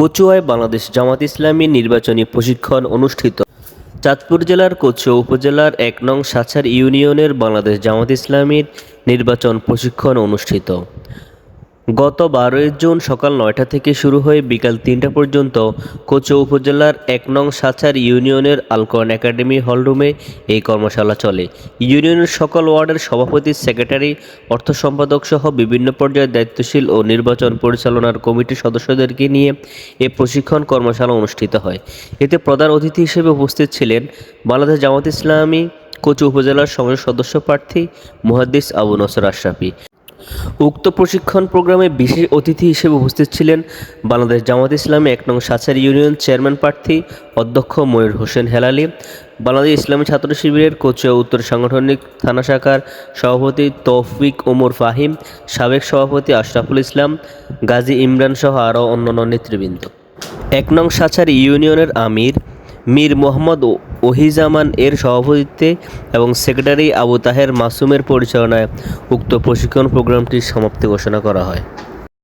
কচুয়ায় বাংলাদেশ জামাত ইসলামী নির্বাচনী প্রশিক্ষণ অনুষ্ঠিত। চাঁদপুর জেলার কচুয়া উপজেলার এক নং সাছার ইউনিয়নের বাংলাদেশ জামাত ইসলামীর নির্বাচন প্রশিক্ষণ অনুষ্ঠিত। গত বারোই জুন সকাল নয়টা থেকে শুরু হয়ে বিকাল তিনটা পর্যন্ত কচুয়া উপজেলার এক নং সাচার ইউনিয়নের আলকরন একাডেমি হলরুমে এই কর্মশালা চলে। ইউনিয়নের সকল ওয়ার্ডের সভাপতি, সেক্রেটারি, অর্থ সম্পাদক সহ বিভিন্ন পর্যায়ের দায়িত্বশীল ও নির্বাচন পরিচালনার কমিটির সদস্যদেরকে নিয়ে এ প্রশিক্ষণ কর্মশালা অনুষ্ঠিত হয়। এতে প্রধান অতিথি হিসেবে উপস্থিত ছিলেন বাংলাদেশ জামাত ইসলামী কচু উপজেলার সংসদ সদস্য প্রার্থী মুহাদ্দিস আবু নসর আশরাফি। উক্ত প্রশিক্ষণ প্রোগ্রামে বিশেষ অতিথি হিসেবে উপস্থিত ছিলেন বাংলাদেশ জামাত ইসলামী এক নং সাচার ইউনিয়ন চেয়ারম্যান প্রার্থী অধ্যক্ষ ময়ূর হোসেন হেলালি, বাংলাদেশ ইসলামী ছাত্র শিবিরের কোচুয়া উত্তর সাংগঠনিক থানা শাখার সভাপতি তৌফিক ওমর ফাহিম, সাবেক সভাপতি আশরাফুল ইসলাম, গাজী ইমরান সহ আরও অন্যান্য নেতৃবৃন্দ। এক নং সাচার ইউনিয়নের আমির মীর মোহাম্মদ ওহিজামান এর সভাপতিত্বে এবং সেক্রেটারি আবু তাহের মাসুমের পরিচালনায় উক্ত প্রশিক্ষণ প্রোগ্রামটির সমাপ্তি ঘোষণা করা হয়।